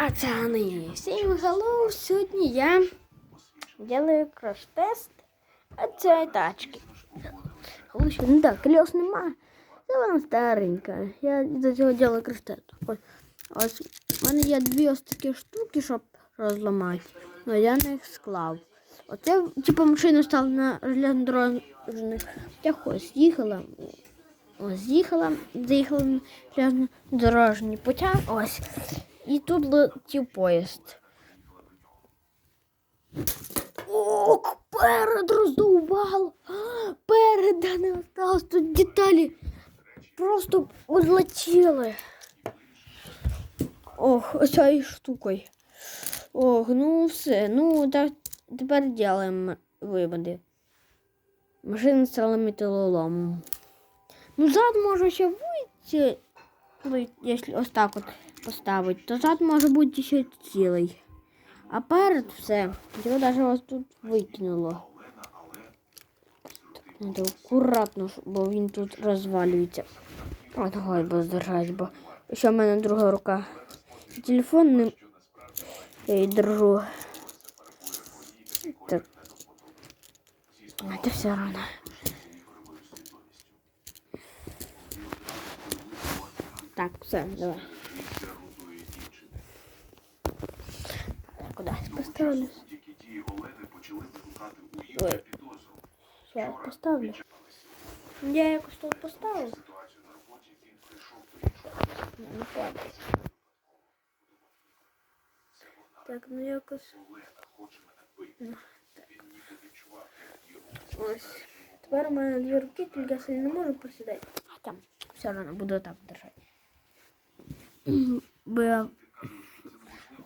Пацани, всім hello! Сьогодні я делаю краш-тест от цієї тачки. Лучше, ну так, колес нема. Це вона старенька. Я до цього делаю краш-тест. Ось, в мене є дві ось такі штуки, щоб розламати. але я не їх склав. Оце, типу, машина стала на железнодорожних. Я ось їхала. Ось їхала, заїхала на железнодорожні путя. Ось. І тут летів поїзд. Ок, перед роздовбав. Перед не осталось. Тут деталі просто одлетіли. Ох, оцею штукою. Ох, ну все. Ну, так тепер робимо виводи. Машина стала металоломом. Ну, зад може ще вийти, ви- якщо ось так от поставити, то зад може бути ще цілий. А перед все, його навіть ось тут викинуло. Так, треба акуратно, бо він тут розвалюється. О, давай бо здержать, бо ще в мене друга рука. Телефон не я її держу. Так. Це все рано. Так, все, давай. Кудись поставлю. Ой. Сейчас поставлю. Я якось тут поставив. Не падає. Так, ну якось. Ну, так. Ось. Тепер у мене дві руки, тільки я сильно не можу посідати. Хоча все одно буду так держати. Бо я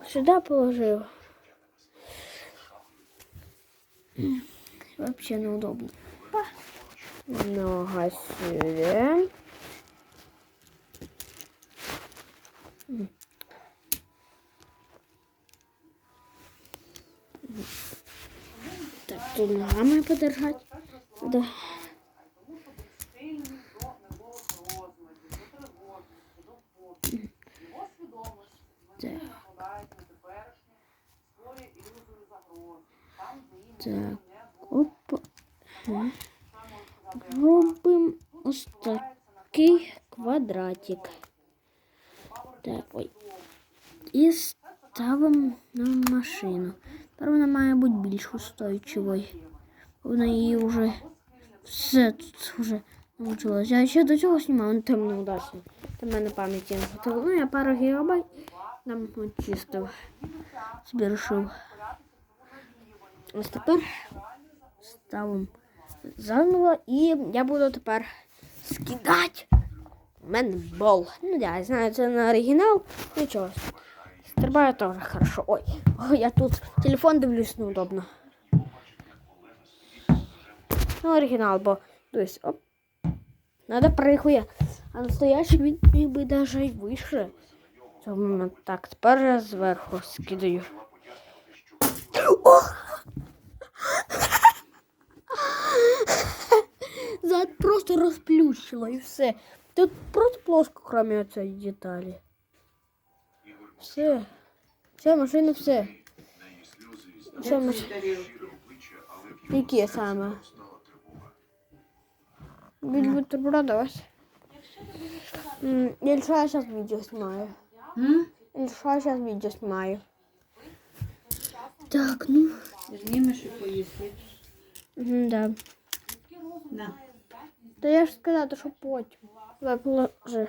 сюди положив. Вообще неудобно. Па. Нога сюда. М. Так, тут ногами подержать. Да. Так. Так. Ага. Робимо ось такий квадратик. Так, ой. І ставимо на машину. Тепер вона має бути більш устойчивою. Вона її вже все тут вже навчилася. Я ще до цього знімав, але там неудачно. Там в мене пам'яті не хватило. Ну, я пару гігабайт нам очистив. Збережив. Ось тепер ставимо заново і я буду тепер скидати. У мене бол. Ну да, я знаю, це не оригінал. Нічого. Стрибаю теж хорошо. Ой, ой, я тут телефон дивлюсь неудобно. Ну, оригінал, бо дивись, оп. Надо прихуя. А настоящий він міг би даже й вище. Так, тепер я зверху скидаю. Зад просто розплющило і все. Тут просто плоско, кроме цієї деталі. Все. Все, машина, все. Все, машина. Які саме? Від бутерброда ось. М, Я лише я зараз відео знімаю. М? Я лише я зараз відео знімаю. Так, ну. Знімеш і поїсти. Мгм, Да. Та я ж сказала, що потім. Давай положи.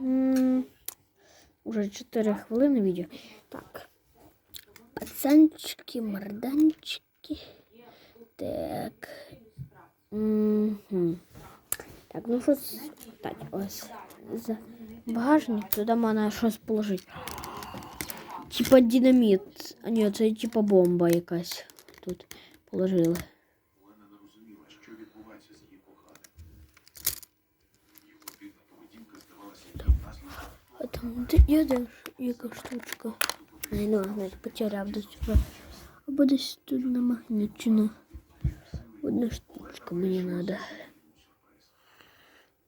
М, Уже 4 хвилини відео. Так. Пацанчики, морданчики. Так. Мгм. Так, ну так, ось. За багажник туди можна щось положити. Типа динаміт. А ні, це типа бомба якась. Тут положили. А там де є де яка штучка. Ай, ну, ладно, потеряв до цього. Або десь тут намагнічено. Одна штучка мені треба.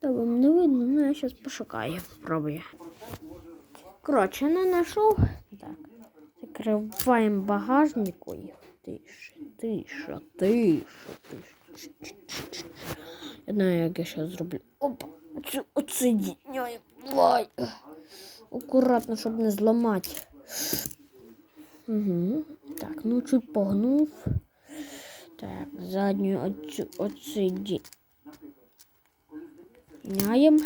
Та вам не видно, ну я зараз пошукаю, попробую. Коротше, не знайшов. Так. Закриваємо багажник. Ой, тише, тише, тише, тише. Я знаю, як я зараз зроблю. Опа, оце, оце діняй. Лай. Акуратно, щоб не зламати. Угу. Так, ну чуть погнув. Так, задню оцю, оцю ді. Няємо.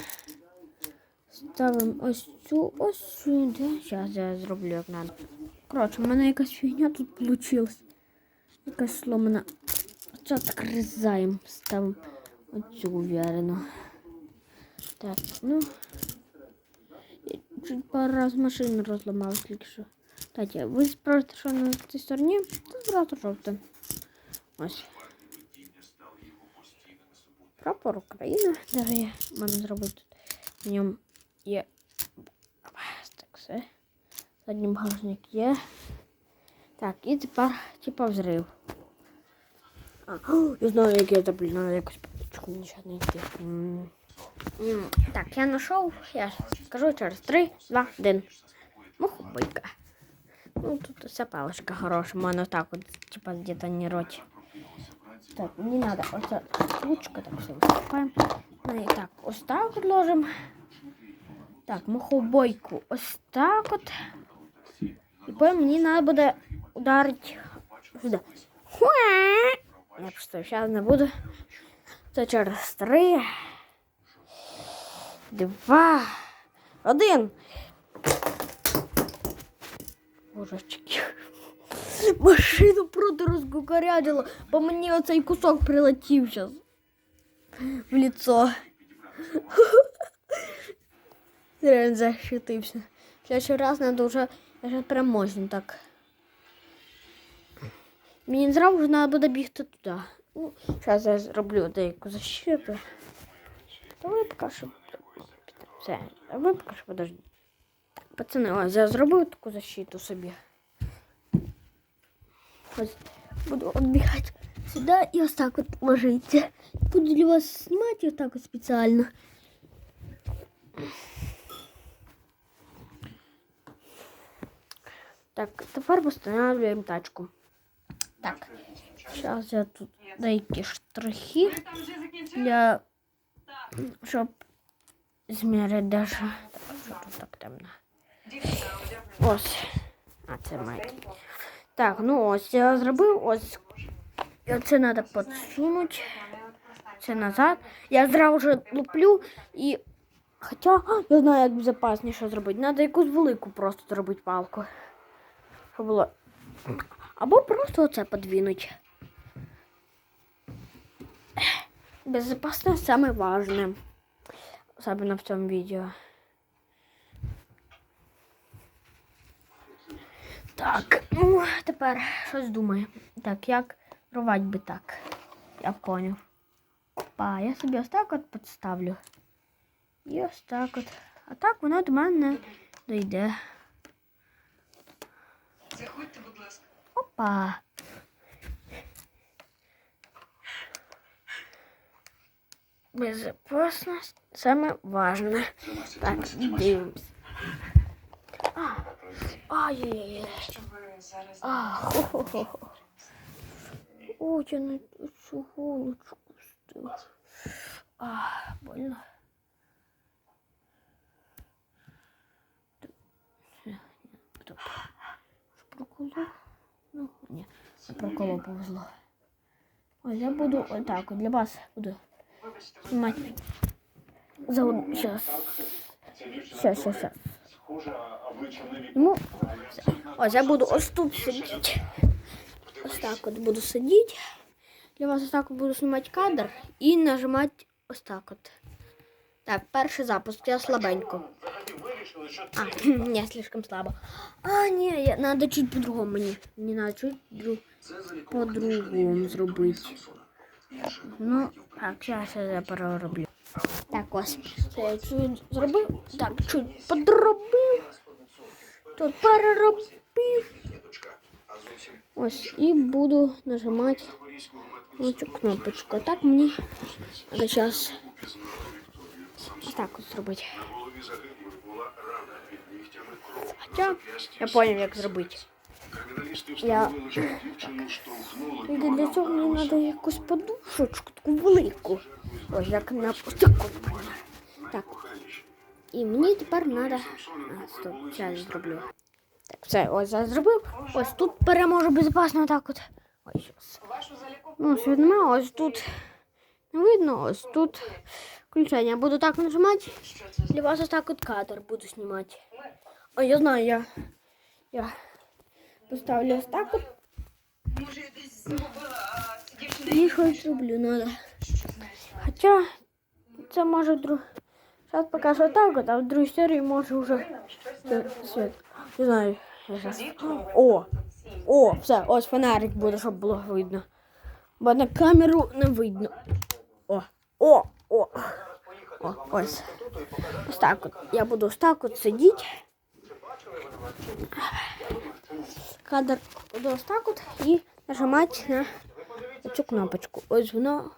Ставимо ось цю ось сюди. Зараз я зроблю як надо. Коротше, в мене якась фігня тут вийшла. Якась сломана. Оце так різаємо. Ставимо оцю уверенно. Так, ну. Чуть пару раз машину розламав тільки що. Так, ви справите, що на цій стороні, то зразу жовте. Ось. Прапор України. Даже я можна зробити тут. В ньому є. Так, все. Задній багажник є. Так, і тепер типа взрив. А, я знаю, як я зроблю, надо якось папочку нічого не йти. М. М, Так, я знайшов, я скажу через 3, 2, 1. Мухобойка. Ну, тут вся паличка хороша, можна так от, типа, детонировать. Так, не надо, оця штучка, так все висипаємо. Ну і так, ось так от ложимо. Так, мухобойку ось так от. І потім мені треба буде ударити сюди. Я просто зараз не буду. Це через три, два, один. Божечки. Машину просто розкукарядило, по мені оцей кусок прилетів зараз в лицо. Реально защитився. Следующий раз надо уже прям мощно так. Мені зразу вже треба буде бігти туди. Ну, зараз я зроблю деяку защиту. Ви поки що. Все, ви поки. Так, пацани, ось я зробив таку защиту собі. Ось буду відбігати сюди і ось так от ложиться. Буду для вас знімати ось так от спеціально. Так, тепер встановлюємо тачку. Так, зараз я тут деякі штрихи для щоб зміряти даже. Так, що тут так темно. Ось. А, це майки. Так, ну ось я зробив ось. Це треба підсунути. Це назад. Я зразу вже луплю і. Хоча я знаю, як безпечніше зробити. Треба якусь велику просто зробити палку. Щоб було. Або просто оце подвинуть. Безопасность самое важное. Особенно в цьому відео. Так, ну, тепер щось думаю. Так, як рвати би так. Я поняв. Па, я собі ось так от підставлю. І ось так от. А так воно до мене не дійде. Заходьте, будь ласка. Опа. Безопасность самое важное. Так, дивимось. Ай-яй-яй. Щоб ви зараз А, хо-хо-хо. Я на цю голочку стив. А, больно. Стоп. Проколов? Ну, ні, не повезло. Ой, я буду отак, от для вас буду знімати. За одну, щас. Щас, щас, щас. Ну, ось я буду ось тут сидіти. Ось так от буду сидіти. Для вас ось так буду знімати кадр і нажимати ось так от. Так, перший запуск, я слабенько. А, ні, слишком слабо. А, ні, я, надо чуть по-другому мені. Мені надо чуть дру... по-другому зробити. Ну, так, зараз я перероблю. Так, ось. Я чуть зробив. Так, чуть подробив. Тут переробив. Ось, і буду нажимати оцю кнопочку. А так мені треба зараз так от зробити. Хоча я зрозумів, як зробити. Я... Для цього мені треба якусь подушечку, таку велику. Ось як на ось. Так. І мені тепер треба. А, стоп, зараз зроблю. Так, все, ось я зробив. Ось тут переможу безпечно так от. Ось щас. Вашу заліку Ну, світ нема, ось тут не видно, ось тут включення. Буду так нажимати. що це за Для вас ось так от кадр буду знімати. А я знаю, я, я поставлю ось так от. може я десь загубила, а ці дівчини І щось роблю надо. що знаєш. Хоча це може друг. Зараз покажу так, от, а в другій серії може вже це світ. Не знаю. Зараз. О! О, все, ось фонарик буде, щоб було видно. Бо на камеру не видно. О, о, о. О, ось. Ось так от. Я буду ось так от сидіти. Кадр буду ось так от і нажимати на цю кнопочку. Ось воно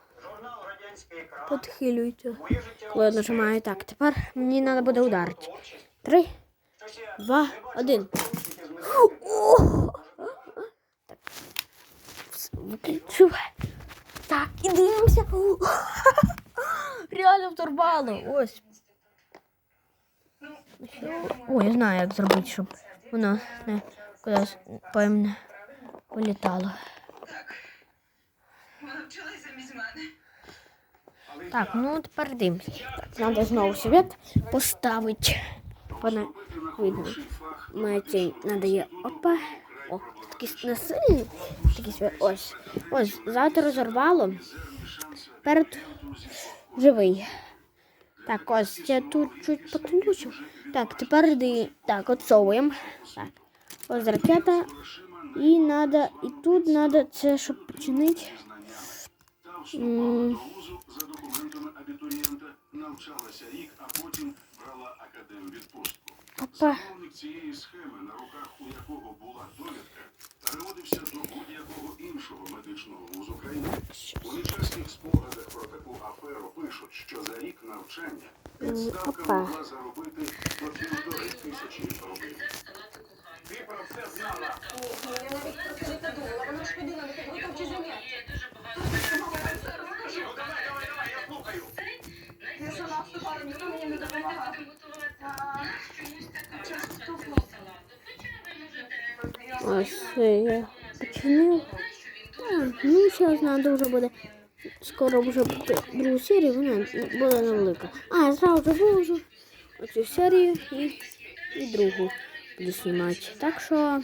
підхилюється. Коли я нажимаю так. Тепер мені треба буде ударити. Три, два, один. Так. Все, Виключив. Так, і дивимося. Реально вторвало. Ось. О, я знаю, як зробити, щоб воно не кудись певне політало. Вона вчилась замість мене. Так, ну тепер дивимося. Треба знову світ поставити. Вона видно. Цей надає опа. О, такий не сильний. Такий світ. Ось. Ось, завтра розорвало. Перед живий. Так, ось я тут чуть потолючу. Так, тепер ди. Так, отсовуємо. Так. Ось ракета. І надо, і тут надо це, щоб починити. Навчалася рік, а потім брала академвідпустку. Опа. Замовник цієї схеми, на руках у якого була довідка, переводився до будь-якого іншого медичного вузу країни. У нечесних спогадах про таку аферу пишуть, що за рік навчання підставка була могла заробити до півтори тисячі рублів. Ти про це знала. Я навіть про це не подумала. Вона ж ходила на підготовчі заняття. Я сама вступала, ніхто мені не допомагав. А, час. Ось я починив. Ну, зараз треба вже буде. Скоро вже буде другу серію, вона буде невелика. А, зразу вивожу оцю серію і, і другу буду знімати. Так що